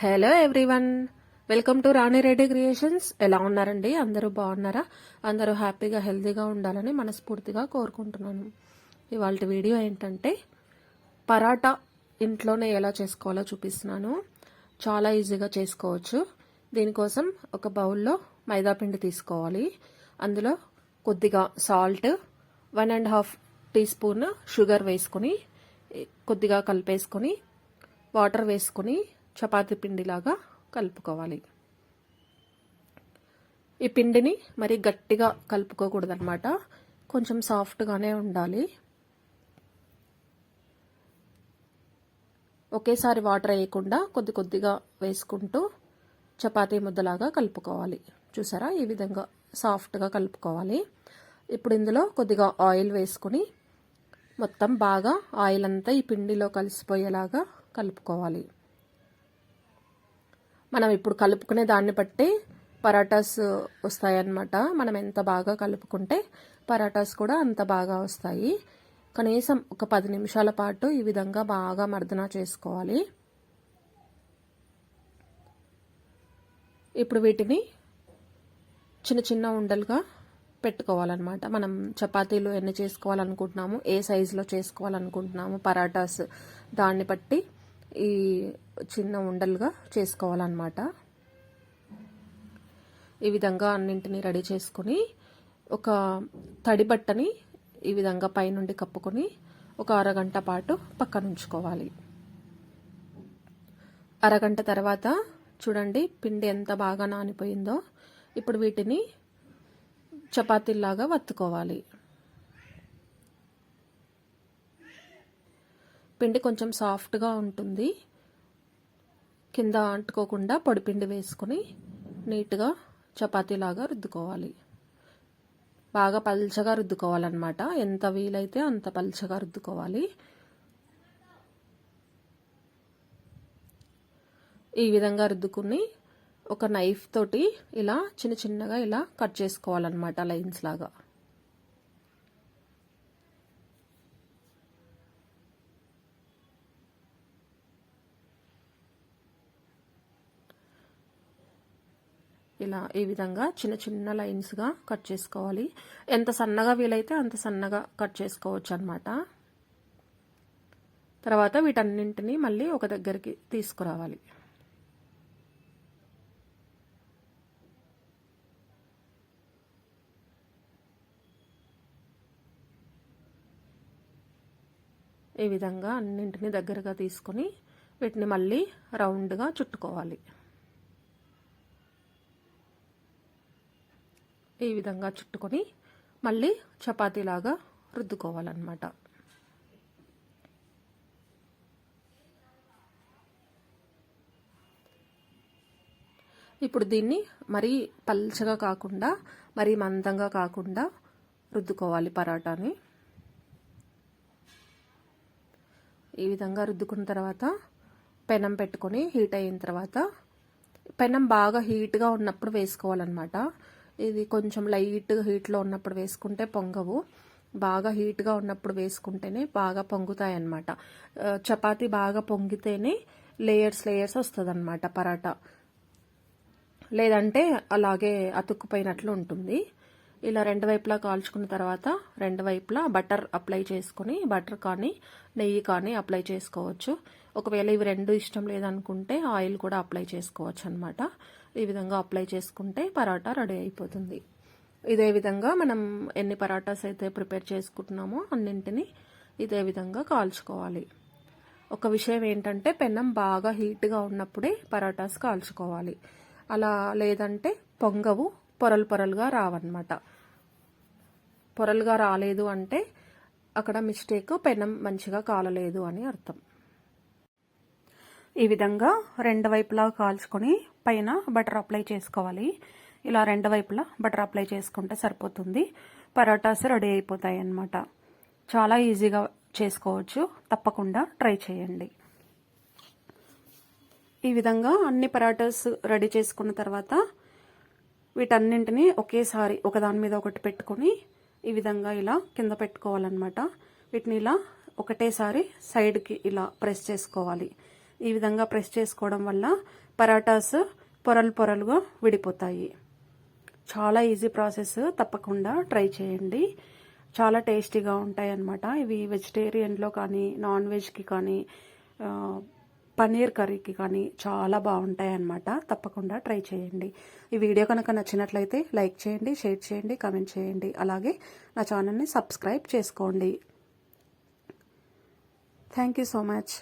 Hello everyone welcome to Rani Reddy creations ఎలా ఉన్నారండి? అందరూ బాగున్నారా? అందరూ హ్యాపీగా హెల్తీగా ఉండాలని మనస్ఫూర్తిగా కోరుకుంటున్నాను. ఇవాళ వీడియో ఏంటంటే పరాటా ఇంట్లోనే ఎలా చేసుకోవాలో చూపిస్తున్నాను. చాలా ఈజీగా చేసుకోవచ్చు. దీనికోసం ఒక బౌల్లో మైదా పిండి తీసుకోవాలి. అందులో కొద్దిగా salt one and half teaspoon sugar వేసుకొని కొద్దిగా కలిపేసుకొని వాటర్ వేసుకొని చపాతి పిండిలాగా కలుపుకోవాలి. ఈ పిండిని మరి గట్టిగా కలుపుకోకూడదనమాట కొంచెం సాఫ్ట్గానే ఉండాలి. ఒకేసారి వాటర్ వేయకుండా కొద్ది కొద్దిగా వేసుకుంటూ చపాతీ ముద్దలాగా కలుపుకోవాలి. చూసారా? ఈ విధంగా సాఫ్ట్గా కలుపుకోవాలి. ఇప్పుడు ఇందులో కొద్దిగా ఆయిల్ వేసుకొని మొత్తం బాగా ఆయిల్ అంతా ఈ పిండిలో కలిసిపోయేలాగా కలుపుకోవాలి. మనం ఇప్పుడు కలుపుకునే దాన్ని బట్టి పరాటాస్ వస్తాయన్నమాట. మనం ఎంత బాగా కలుపుకుంటే పరాటాస్ కూడా అంత బాగా వస్తాయి. కనీసం ఒక పది నిమిషాల పాటు ఈ విధంగా బాగా మర్దన చేసుకోవాలి. ఇప్పుడు వీటిని చిన్న చిన్న ఉండలుగా పెట్టుకోవాలన్నమాట. మనం చపాతీలు ఎన్ని చేసుకోవాలనుకుంటున్నాము ఏ సైజులో చేసుకోవాలనుకుంటున్నాము పరాటాస్ దాన్ని బట్టి ఈ చిన్న ఉండలుగా చేసుకోవాలన్నమాట. ఈ విధంగా అన్నింటినీ రెడీ చేసుకుని ఒక తడి బట్టని ఈ విధంగా పైనుండి కప్పుకొని ఒక అరగంట పాటు పక్కన ఉంచుకోవాలి అరగంట తర్వాత చూడండి పిండి ఎంత బాగా నానిపోయిందో. ఇప్పుడు వీటిని చపాతీల్లాగా వత్తుకోవాలి. పిండి కొంచెం సాఫ్ట్గా ఉంటుంది. కింద అంటుకోకుండా పొడిపిండి వేసుకొని నీట్గా చపాతీలాగా రుద్దుకోవాలి. బాగా పల్చగా రుద్దుకోవాలన్నమాట. ఎంత వీలైతే అంత పల్చగా రుద్దుకోవాలి. ఈ విధంగా రుద్దుకుని ఒక నైఫ్ తోటి ఇలా చిన్న చిన్నగా ఇలా కట్ చేసుకోవాలన్నమాట లైన్స్ లాగా. ఇలా ఈ విధంగా చిన్న చిన్న లైన్స్గా కట్ చేసుకోవాలి. ఎంత సన్నగా వీలైతే అంత సన్నగా కట్ చేసుకోవచ్చు అనమాట తర్వాత వీటన్నింటినీ మళ్ళీ ఒక దగ్గరికి తీసుకురావాలి. ఈ విధంగా అన్నింటినీ దగ్గరగా తీసుకొని వీటిని మళ్ళీ రౌండ్గా చుట్టుకోవాలి. ఈ విధంగా చుట్టుకొని మళ్ళీ చపాతీలాగా రుద్దుకోవాలన్నమాట. ఇప్పుడు దీన్ని మరీ పల్చగా కాకుండా మరీ మందంగా కాకుండా రుద్దుకోవాలి పరాటాని. ఈ విధంగా రుద్దుకున్న తర్వాత పెనం పెట్టుకొని హీట్ అయిన తర్వాత పెనం బాగా హీట్గా ఉన్నప్పుడు వేసుకోవాలన్నమాట. ఇది కొంచెం లైట్ హీట్లో ఉన్నప్పుడు వేసుకుంటే పొంగవు. బాగా హీట్గా ఉన్నప్పుడు వేసుకుంటేనే బాగా పొంగుతాయి అన్నమాట చపాతి బాగా పొంగితేనే లేయర్స్ లేయర్స్ వస్తుంది అనమాట పరాటా. లేదంటే అలాగే అతుక్కుపోయినట్లు ఉంటుంది. ఇలా రెండు వైపులా కాల్చుకున్న తర్వాత రెండు వైపులా బటర్ అప్లై చేసుకుని బటర్ కానీ నెయ్యి కానీ అప్లై చేసుకోవచ్చు. ఒకవేళ ఇవి రెండు ఇష్టం లేదనుకుంటే ఆయిల్ కూడా అప్లై చేసుకోవచ్చు అనమాట ఈ విధంగా అప్లై చేసుకుంటే పరాటా రెడీ అయిపోతుంది. ఇదే విధంగా మనం ఎన్ని పరాటాస్ అయితే ప్రిపేర్ చేసుకుంటున్నామో అన్నింటినీ ఇదే విధంగా కాల్చుకోవాలి. ఒక విషయం ఏంటంటే పెన్నం బాగా హీట్గా ఉన్నప్పుడే పరాటాస్ కాల్చుకోవాలి. అలా లేదంటే పొంగవు పొరలు పొరలుగా రావన్నమాట. పొరలుగా రాలేదు అంటే అక్కడ మిస్టేక్ పెనం మంచిగా కాలలేదు అని అర్థం. ఈ విధంగా రెండు వైపులా కాల్చుకొని పైన బటర్ అప్లై చేసుకోవాలి. ఇలా రెండు వైపులా బటర్ అప్లై చేసుకుంటే సరిపోతుంది. పరోటాస్ రెడీ అయిపోతాయి అన్నమాట చాలా ఈజీగా చేసుకోవచ్చు. తప్పకుండా ట్రై చేయండి. ఈ విధంగా అన్ని పరాటాస్ రెడీ చేసుకున్న తర్వాత వీటన్నింటినీ ఒకేసారి ఒకదాని మీద ఒకటి పెట్టుకొని ఈ విధంగా ఇలా కింద పెట్టుకోవాలన్నమాట. వీటిని ఇలా ఒకటేసారి సైడ్కి ఇలా ప్రెస్ చేసుకోవాలి. ఈ విధంగా ప్రెస్ చేసుకోవడం వల్ల పరాటాస్ పొరలు పొరలుగా విడిపోతాయి. చాలా ఈజీ ప్రాసెస్ తప్పకుండా ట్రై చేయండి. చాలా టేస్టీగా ఉంటాయి అన్నమాట ఇవి వెజిటేరియన్లో కానీ నాన్ వెజ్కి కానీ పన్నీర్ కర్రీకి కానీ చాలా బాగుంటాయి అన్నమాట తప్పకుండా ట్రై చేయండి. ఈ వీడియో కనుక నచ్చినట్లయితే లైక్ చేయండి షేర్ చేయండి కమెంట్ చేయండి. అలాగే నా ఛానల్ని సబ్స్క్రైబ్ చేసుకోండి. Thank you so much.